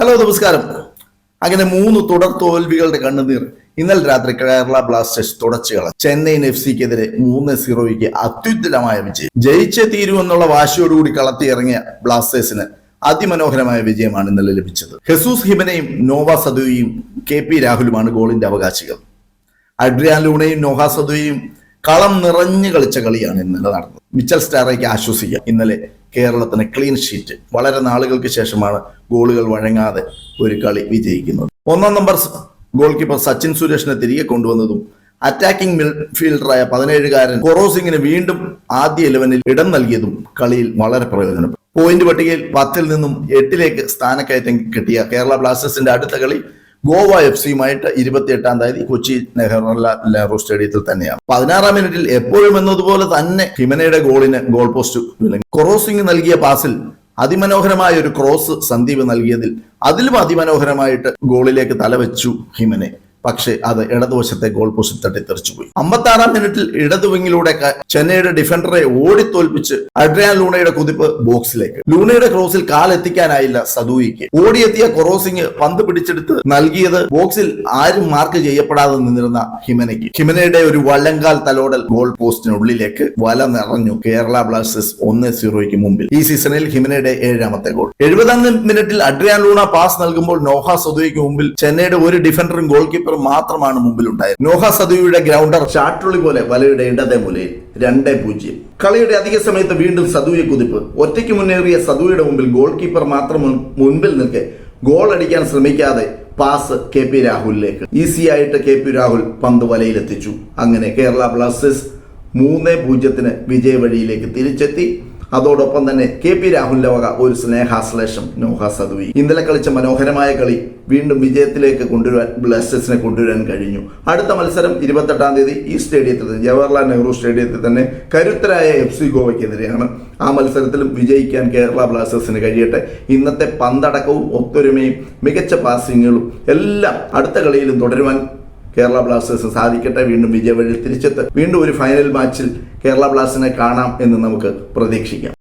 Hello നമസ്കാരം. അങ്ങനെ മൂന്ന് തുടർ തോൽവികളുടെ കണ്ണുനീർ ഇന്നലെ രാത്രി കേരള ബ്ലാസ്റ്റേഴ്സ് തുടച്ചുകള ചെന്നൈയിൻ എഫ് സിക്കെതിരെ മൂന്ന് സീറോയ്ക്ക് അത്യുദ്ധമായ വിജയം. ജയിച്ചേ തീരൂ എന്നുള്ള വാശിയോടുകൂടി കളത്തിയിറങ്ങിയ ബ്ലാസ്റ്റേഴ്സിന് അതിമനോഹരമായ വിജയമാണ് ഇന്നലെ ലഭിച്ചത്. ഹെസൂസ് ഹിബനയും നോവ സദുയും കെ പി രാഹുലുമാണ് ഗോളിന്റെ അവകാശികൾ. അഡ്രിയാൻ ലൂണയും നോഹ സദുയും കളം നിറഞ്ഞു കളിച്ച കളിയാണ് ഇന്നലെ നടന്നത്. മിച്ചൽ സ്റ്റാറയ്ക്ക് ആശ്വസിക്കാം. ഇന്നലെ കേരളത്തിന് ക്ലീൻ ഷീറ്റ് വളരെ നാളുകൾക്ക് ശേഷമാണ് ഗോളുകൾ വഴങ്ങാതെ ഒരു കളി വിജയിക്കുന്നത്. ഒന്നാം നമ്പർ ഗോൾ കീപ്പർ സച്ചിൻ സുരേഷിനെ തിരികെ കൊണ്ടുവന്നതും അറ്റാക്കിംഗ് മിഡ്ഫീൽഡറായ പതിനേഴുകാരൻ കൊറോസിംഗിന് വീണ്ടും ആദ്യ ഇലവനിൽ ഇടം നൽകിയതും കളിയിൽ വളരെ പ്രയോജനപ്പെട്ടു. പോയിന്റ് പട്ടികയിൽ പത്തിൽ നിന്നും എട്ടിലേക്ക് സ്ഥാനക്കയറ്റം കിട്ടിയ കേരള ബ്ലാസ്റ്റേഴ്സിന്റെ അടുത്ത കളി ഗോവ എഫ് സിയുമായിട്ട് ഇരുപത്തി എട്ടാം തീയതി കൊച്ചി നെഹ്റു സ്റ്റേഡിയത്തിൽ തന്നെയാണ്. പതിനാറാം മിനിറ്റിൽ എപ്പോഴും എന്നതുപോലെ തന്നെ ഹിമനയുടെ ഗോളിന് ഗോൾ പോസ്റ്റ് കൊറോസിംഗ് നൽകിയ പാസിൽ അതിമനോഹരമായ ഒരു ക്രോസ് സന്ദീപ് നൽകിയതിൽ അതിലും അതിമനോഹരമായിട്ട് ഗോളിലേക്ക് തലവെച്ചു ഹിമനെ. പക്ഷേ അത് ഇടതുവശത്തെ ഗോൾ പോസ്റ്റ് തട്ടി തെറിച്ചുപോയി അമ്പത്തി ആറാം മിനിറ്റിൽ ഇടതുവിങ്ങിലൂടെ ചെന്നൈയുടെ ഡിഫൻഡറെ ഓടിത്തോൽപ്പിച്ച് അഡ്രിയാൻ ലൂണയുടെ കുതിപ്പ് ബോക്സിലേക്ക്. ലൂണയുടെ ക്രോസിൽ കാലെത്തിക്കാനായില്ല സദൂയിക്ക് ഓടിയെത്തിയ കൊറോസിംഗ് പന്ത് പിടിച്ചെടുത്ത് നൽകിയത് ബോക്സിൽ ആരും മാർക്ക് ചെയ്യപ്പെടാതെ നിന്നിരുന്ന ഹിമനയ്ക്ക്. ഹിമനയുടെ ഒരു വള്ളങ്കാൽ തലോടൽ ഗോൾ പോസ്റ്റിനുള്ളിലേക്ക് വല നിറഞ്ഞു കേരള ബ്ലാസ്റ്റേഴ്സ് ഒന്ന് സീറോയ്ക്ക് മുമ്പിൽ. ഈ സീസണിൽ ഹിമനയുടെ ഏഴാമത്തെ ഗോൾ എഴുപതാം മിനിറ്റിൽ അഡ്രിയാൻ ലൂണ പാസ് നൽകുമ്പോൾ നോഹ സദൂയിക്ക് മുമ്പിൽ ചെന്നൈയുടെ ഒരു ഡിഫൻഡറും ഗോൾ മാത്രമാണ് മുമ്പിലുണ്ടായത്. നോഹ സദുവിയുടെ ഗ്രൗണ്ടർ ചാട്ടുള്ളി പോലെ വലയുടെ ഇടതേ മൂലയിൽ രണ്ടേ പൂജ്യം. കളിയുടെ അധിക സമയത്ത് വീണ്ടും സദുവിയെ കുതിപ്പ്. ഒറ്റയ്ക്ക് മുന്നേറിയ സദുവിയുടെ മുമ്പിൽ ഗോൾ കീപ്പർ മാത്രം മുൻപിൽ നിൽക്കെ ഗോൾ അടിക്കാൻ ശ്രമിക്കാതെ പാസ് കെ പി രാഹുലിലേക്ക്. ഈസി ആയിട്ട് കെ പി രാഹുൽ പന്ത് വലയിലെത്തിച്ചു. അങ്ങനെ കേരള ബ്ലാസ്റ്റേഴ്സ് മൂന്ന് പൂജ്യത്തിന് വിജയ വഴിയിലേക്ക് തിരിച്ചെത്തി. അതോടൊപ്പം തന്നെ കെ പി രാഹുലിന്റെ വക ഒരു സ്നേഹാശ്ലേഷം നോഹ സദുവി ഇന്നലെ കളിച്ച മനോഹരമായ കളി വീണ്ടും വിജയത്തിലേക്ക് കൊണ്ടുവരാൻ ബ്ലാസ്റ്റേഴ്സിനെ കൊണ്ടുവരാൻ കഴിഞ്ഞു. അടുത്ത മത്സരം ഇരുപത്തെട്ടാം തീയതി ഈ സ്റ്റേഡിയത്തിൽ ജവഹർലാൽ നെഹ്റു സ്റ്റേഡിയത്തിൽ തന്നെ കരുത്തരായ എഫ് സി ഗോവയ്ക്കെതിരെയാണ്. ആ മത്സരത്തിലും വിജയിക്കാൻ കേരള ബ്ലാസ്റ്റേഴ്സിന് കഴിയട്ടെ. ഇന്നത്തെ പന്തടക്കവും ഒത്തൊരുമയും മികച്ച പാസിങ്ങുകളും എല്ലാം അടുത്ത കളിയിലും തുടരുവാൻ കേരള ബ്ലാസ്റ്റേഴ്സ് സാധിക്കട്ടെ. വീണ്ടും വിജയവഴി തിരിച്ചെത്ത്. വീണ്ടും ഒരു ഫൈനൽ മാച്ചിൽ കേരള ബ്ലാസ്റ്റേഴ്സിനെ കാണാം എന്ന് നമുക്ക് പ്രതീക്ഷിക്കാം.